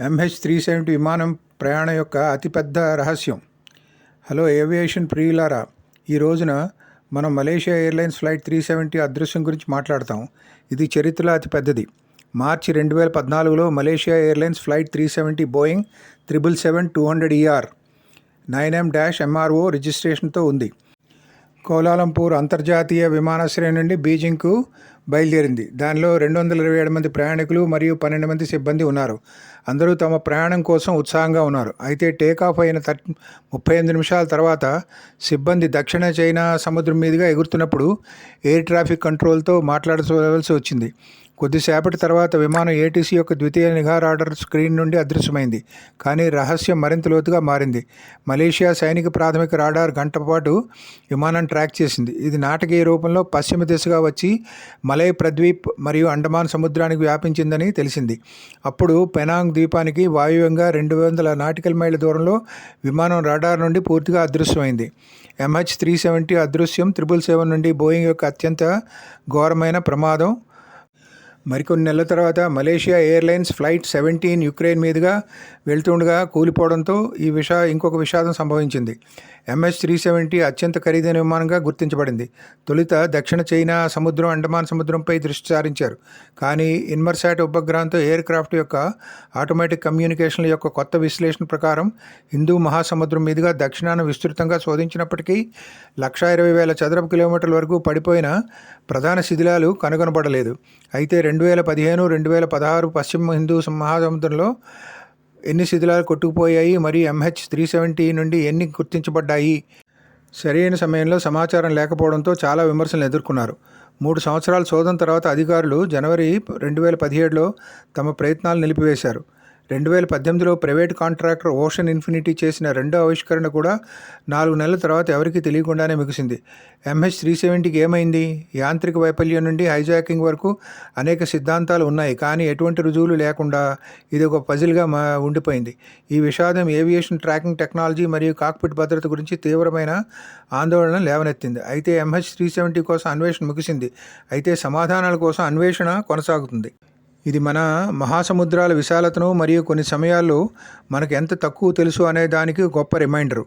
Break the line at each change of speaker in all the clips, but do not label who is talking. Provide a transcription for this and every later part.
MH three seventy విమానం ప్రయాణం యొక్క అతిపెద్ద రహస్యం. హలో ఏవియేషన్ ప్రియులారా ఈ రోజున మనం Malaysia airlines flight three seventy అదృశ్యం గురించి మాట్లాడతాం. ఇది చరిత్రలో అతిపెద్దది. మార్చి రెండు వేల పద్నాలుగులో Malaysia airlines flight three seventy Boeing triple seven two hundred ER nine M dash MRO రిజిస్ట్రేషన్తో ఉంది. కోలాలంపూర్ అంతర్జాతీయ విమానాశ్రయం నుండి బీజింగ్కు బయలుదేరింది. దానిలో రెండు వందల ఇరవై ఏడు మంది ప్రయాణికులు మరియు పన్నెండు మంది సిబ్బంది ఉన్నారు. అందరూ తమ ప్రయాణం కోసం ఉత్సాహంగా ఉన్నారు. అయితే టేకాఫ్ అయిన త ముప్పై ఎనిమిది నిమిషాల తర్వాత సిబ్బంది దక్షిణ చైనా సముద్రం మీదుగా ఎగురుతున్నప్పుడు ఎయిర్ ట్రాఫిక్ కంట్రోల్తో మాట్లాడవలసి వచ్చింది. కొద్దిసేపటి తర్వాత విమానం ఏటీసీ యొక్క ద్వితీయ నిఘా రాడార్ స్క్రీన్ నుండి అదృశ్యమైంది. కానీ రహస్యం మరింత లోతుగా మారింది. మలేషియా సైనిక ప్రాథమిక రాడార్ గంట పాటు విమానం ట్రాక్ చేసింది. ఇది నాటకీయ రూపంలో పశ్చిమ దిశగా వచ్చి మలై ప్రద్వీప్ మరియు అండమాన్ సముద్రానికి వ్యాపించిందని తెలిసింది. అప్పుడు పెనాంగ్ ద్వీపానికి వాయువ్యంగా రెండు వందల నాటికల్ మైళ్ళ దూరంలో విమానం రాడార్ నుండి పూర్తిగా అదృశ్యమైంది. ఎంహెచ్ త్రీ సెవెంటీ అదృశ్యం త్రిబుల్ సెవెన్ నుండి బోయింగ్ యొక్క అత్యంత ఘోరమైన ప్రమాదం మరికొన్ని నెలల తర్వాత Malaysia airlines flight seventeen Ukraine మీదుగా వెళ్తుండగా కూలిపోవడంతో ఈ విషా ఇంకొక విషాదం సంభవించింది. ఎంఎస్ త్రీ సెవెంటీ అత్యంత ఖరీదైన విమానంగా గుర్తించబడింది. తొలుత దక్షిణ చైనా సముద్రం అండమాన్ సముద్రంపై దృష్టి సారించారు. కానీ ఇన్మర్సాట్ ఉపగ్రహంతో ఎయిర్ క్రాఫ్ట్ యొక్క ఆటోమేటిక్ కమ్యూనికేషన్ల యొక్క కొత్త విశ్లేషణ ప్రకారం హిందూ మహాసముద్రం మీదుగా దక్షిణాన విస్తృతంగా శోధించినప్పటికీ లక్షా ఇరవై వేల చదరపు కిలోమీటర్ల వరకు పడిపోయిన ప్రధాన శిథిలాలు కనుగొనబడలేదు. అయితే రెండు వేల పదిహేను రెండు వేల పదహారు పశ్చిమ హిందూ మహాసముద్రంలో ఎన్ని శిథిలాలు కొట్టుకుపోయాయి మరియు ఎంహెచ్ త్రీ సెవెంటీ నుండి ఎన్ని గుర్తించబడ్డాయి? సరైన సమయంలో సమాచారం లేకపోవడంతో చాలా విమర్శలు ఎదుర్కొన్నారు. మూడు సంవత్సరాల శోధన తర్వాత అధికారులు జనవరి రెండు వేల పదిహేడులో తమ ప్రయత్నాలు నిలిపివేశారు. రెండు వేల పద్దెనిమిదిలో ప్రైవేట్ కాంట్రాక్టర్ ఓషన్ ఇన్ఫినిటీ చేసిన రెండో ఆవిష్కరణ కూడా నాలుగు నెలల తర్వాత ఎవరికీ తెలియకుండానే ముగిసింది. ఎంహెచ్ త్రీ సెవెంటీకి ఏమైంది? యాంత్రిక వైఫల్యం నుండి హైజాకింగ్ వరకు అనేక సిద్ధాంతాలు ఉన్నాయి కానీ ఎటువంటి రుజువులు లేకుండా ఇది ఒక పజిల్గా మా ఉండిపోయింది. ఈ విషాదం ఏవియేషన్ ట్రాకింగ్ టెక్నాలజీ మరియు కాక్పిట్ భద్రత గురించి తీవ్రమైన ఆందోళన లేవనెత్తింది. అయితే ఎంహెచ్ త్రీ సెవెంటీ కోసం అన్వేషణ ముగిసింది. అయితే సమాధానాల కోసం అన్వేషణ కొనసాగుతుంది. ఇది మన మహాసముద్రాల విశాలతను మరియు కొన్ని సమయాల్లో మనకు ఎంత తక్కువ తెలుసు అనే దానికి గొప్ప రిమైండరు.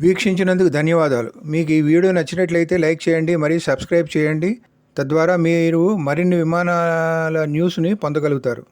వీక్షించినందుకు ధన్యవాదాలు. మీకు ఈ వీడియో నచ్చినట్లయితే లైక్ చేయండి మరియు సబ్స్క్రైబ్ చేయండి. తద్వారా మీరు మరిన్ని విమానాల న్యూస్ని పొందగలుగుతారు.